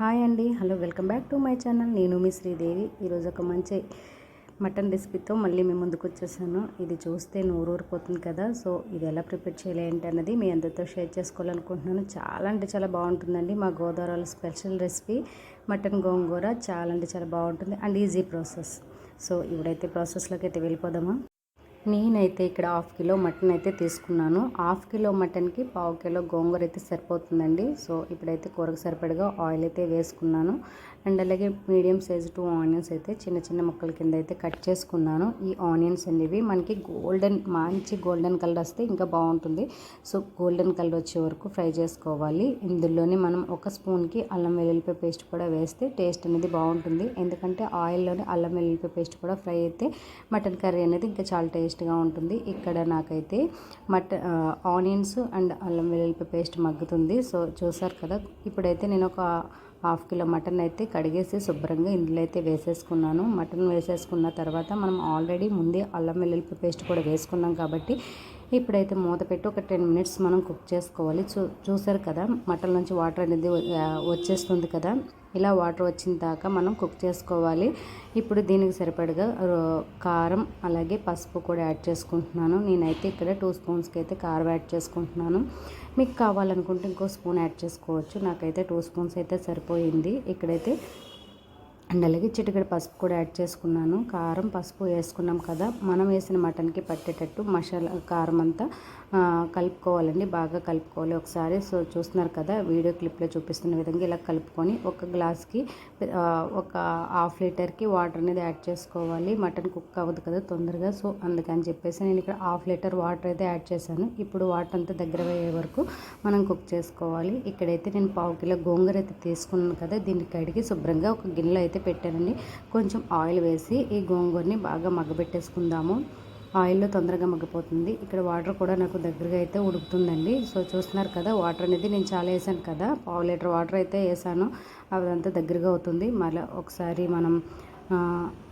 Hi అండి. Hello welcome back to my channel. నేను మీ శ్రీదేవి. ఈరోజు ఒక మంచి మటన్ రెసిపీతో మళ్ళీ మేము ముందుకు వచ్చేసాను. ఇది చూస్తే నోరూరిపోతుంది కదా. సో ఇది ఎలా ప్రిపేర్ చేయాలి ఏంటి అన్నది మీ అందరితో షేర్ చేసుకోవాలనుకుంటున్నాను. చాలా అంటే చాలా బాగుంటుందండి మా గోదావరిలో స్పెషల్ రెసిపీ. మటన్ గోంగూర చాలా అంటే చాలా బాగుంటుంది. And easy process. సో ఇప్పుడైతే ప్రాసెస్లోకి అయితే వెళ్ళిపోదామా? నేనైతే ఇక్కడ హాఫ్ కిలో మటన్ అయితే తీసుకున్నాను. హాఫ్ కిలో మటన్కి పావు కిలో గోంగూర అయితే సరిపోతుందండి. సో ఇప్పుడైతే కూరకు సరిపడగా ఆయిల్ అయితే వేసుకున్నాను. అండ్ అలాగే మీడియం సైజ్ టూ ఆనియన్స్ అయితే చిన్న చిన్న ముక్కల కింద అయితే కట్ చేసుకున్నాను. ఈ ఆనియన్స్ అనేవి మనకి గోల్డెన్ మంచి గోల్డెన్ కలర్ వస్తే ఇంకా బాగుంటుంది. సో గోల్డెన్ కలర్ వచ్చే వరకు ఫ్రై చేసుకోవాలి. ఇందులోనే మనం ఒక స్పూన్కి అల్లం వెల్లుల్లిపాయ పేస్ట్ కూడా వేస్తే టేస్ట్ అనేది బాగుంటుంది. ఎందుకంటే ఆయిల్లోనే అల్లం వెల్లుల్లిపాయ పేస్ట్ కూడా ఫ్రై అయితే మటన్ కర్రీ అనేది ఇంకా చాలా టేస్ట్గా ఉంటుంది. ఇక్కడ నాకైతే మట ఆనియన్స్ అండ్ అల్లం వెల్లుల్లి పేస్ట్ మగ్గుతుంది. సో చూసారు కదా ఇప్పుడైతే నేను ఒక హాఫ్ కిలో మటన్ అయితే కడిగేసి శుభ్రంగా ఇందులో అయితే వేసేసుకున్నాను. మటన్ వేసేసుకున్న తర్వాత మనం ఆల్రెడీ ముందే అల్లం వెల్లుల్లి పేస్ట్ కూడా వేసుకున్నాం కాబట్టి ఇప్పుడైతే మూత పెట్టి ఒక టెన్ మినిట్స్ మనం కుక్ చేసుకోవాలి. చూ చూసారు కదా మటన్ నుంచి వాటర్ అనేది వచ్చేస్తుంది కదా. ఇలా వాటర్ వచ్చిన దాకా మనం కుక్ చేసుకోవాలి. ఇప్పుడు దీనికి సరిపడగా కారం అలాగే పసుపు కూడా యాడ్ చేసుకుంటున్నాను. నేనైతే ఇక్కడ టూ స్పూన్స్కి అయితే కారం యాడ్ చేసుకుంటున్నాను. మీకు కావాలనుకుంటే ఇంకో స్పూన్ యాడ్ చేసుకోవచ్చు. నాకైతే టూ స్పూన్స్ అయితే సరిపోయింది. ఇక్కడైతే అండ్ అలాగే చిటికెడ పసుపు కూడా యాడ్ చేసుకున్నాను. కారం పసుపు వేసుకున్నాం కదా మనం వేసిన మటన్కి పట్టేటట్టు మసాలా కారం అంతా కలుపుకోవాలండి. బాగా కలుపుకోవాలి ఒకసారి. సో చూస్తున్నారు కదా వీడియో క్లిప్లో చూపిస్తున్న విధంగా ఇలా కలుపుకొని ఒక గ్లాస్కి ఒక హాఫ్ లీటర్కి వాటర్ అనేది యాడ్ చేసుకోవాలి. మటన్ కుక్ అవ్వదు కదా తొందరగా. సో అందుకని చెప్పేసి నేను ఇక్కడ హాఫ్ లీటర్ వాటర్ అయితే యాడ్ చేశాను. ఇప్పుడు వాటర్ అంతా దగ్గర అయ్యే వరకు మనం కుక్ చేసుకోవాలి. ఇక్కడైతే నేను పావు కిలో గోంగూర అయితే తీసుకున్నాను కదా దీన్ని కడిగి శుభ్రంగా ఒక గిన్నెలో అయితే అయితే పెట్టానండి కొంచెం ఆయిల్ వేసి ఈ గోంగూరని బాగా మగ్గబెట్టేసుకుందాము. ఆయిల్లో తొందరగా మగ్గిపోతుంది. ఇక్కడ వాటర్ కూడా నాకు దగ్గరగా అయితే ఉడుకుతుందండి. సో చూస్తున్నారు కదా వాటర్ అనేది నేను చాలా వేసాను కదా. పావు లీటర్ వాటర్ అయితే వేసాను. అదంతా దగ్గరగా అవుతుంది. మళ్ళీ ఒకసారి మనం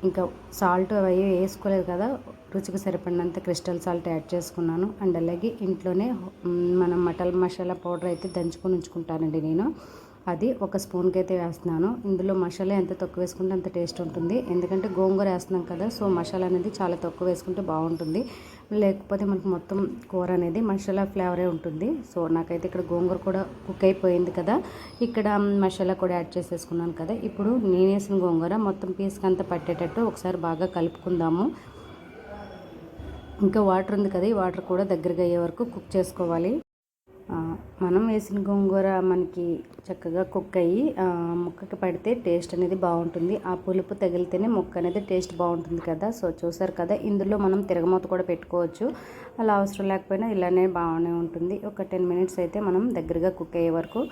ఇంకా సాల్ట్ అవి వేసుకోలేదు కదా. రుచికి సరిపడినంత క్రిస్టల్ సాల్ట్ యాడ్ చేసుకున్నాను. అండ్ అలాగే ఇంట్లోనే మనం మటన్ మసాలా పౌడర్ అయితే దంచుకొని ఉంచుకుంటానండి నేను. అది ఒక స్పూన్కి అయితే వేస్తున్నాను. ఇందులో మసాలా ఎంత తక్కువ వేసుకుంటే అంత టేస్ట్ ఉంటుంది. ఎందుకంటే గోంగూర వేస్తున్నాం కదా సో మసాలా అనేది చాలా తక్కువ వేసుకుంటే బాగుంటుంది. లేకపోతే మనకు మొత్తం కూర అనేది మసాలా ఫ్లేవరే ఉంటుంది. సో నాకైతే ఇక్కడ గోంగూర కూడా కుక్ అయిపోయింది కదా. ఇక్కడ మసాలా కూడా యాడ్ చేసేసుకున్నాను కదా. ఇప్పుడు నేను వేసిన గోంగూర మొత్తం పీస్కి అంతా పట్టేటట్టు ఒకసారి బాగా కలుపుకుందాము. ఇంకా వాటర్ ఉంది కదా ఈ వాటర్ కూడా దగ్గరగా అయ్యే వరకు కుక్ చేసుకోవాలి. మనం వేసిన గోంగూర మనకి చక్కగా కుక్ అయ్యి ముక్కకి పడితే టేస్ట్ అనేది బాగుంటుంది. ఆ పులుపు తగిలితేనే ముక్క అనేది టేస్ట్ బాగుంటుంది కదా. సో చూసారు కదా ఇందులో మనం తిరగమూత కూడా పెట్టుకోవచ్చు. అలా అవసరం లేకపోయినా ఇలానే బాగానే ఉంటుంది. ఒక టెన్ మినిట్స్ అయితే మనం దగ్గరగా కుక్ అయ్యే వరకు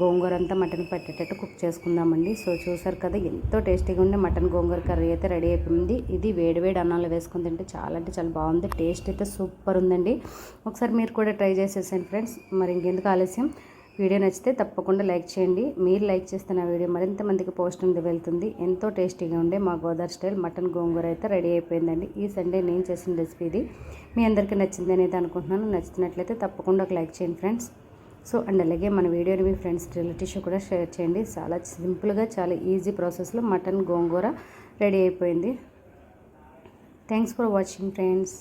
గోంగూర అంతా మటన్ పట్టేటట్టు కుక్ చేసుకుందామండి. సో చూసారు కదా ఎంతో టేస్టీగా ఉండే మటన్ గోంగూర కర్రీ అయితే రెడీ అయిపోయింది. ఇది వేడివేడి అన్నాలు వేసుకుని తింటే చాలా అంటే చాలా బాగుంది. టేస్ట్ అయితే సూపర్ ఉందండి. ఒకసారి మీరు కూడా ట్రై చేసేసాను ఫ్రెండ్స్. మరి ఇంకెందుకు ఆలస్యం? వీడియో నచ్చితే తప్పకుండా లైక్ చేయండి. మీరు లైక్ చేస్తే నా వీడియో మరింత మందికి పోస్ట్ ఉంది వెళ్తుంది. ఎంతో టేస్టీగా ఉండే మా గోదావరి స్టైల్ మటన్ గోంగూర అయితే రెడీ అయిపోయిందండి. ఈ సండే నేను చేసిన రెసిపీ ఇది. మీ అందరికీ నచ్చింది అనేది అనుకుంటున్నాను. నచ్చినట్లయితే తప్పకుండా ఒక లైక్ చేయండి ఫ్రెండ్స్. సో అండ్ అలాగే మన వీడియోని మీ ఫ్రెండ్స్ రిలేటివ్స్ కూడా షేర్ చేయండి. చాలా సింపుల్గా చాలా ఈజీ ప్రాసెస్లో మటన్ గోంగూర రెడీ అయిపోయింది. Thanks for watching friends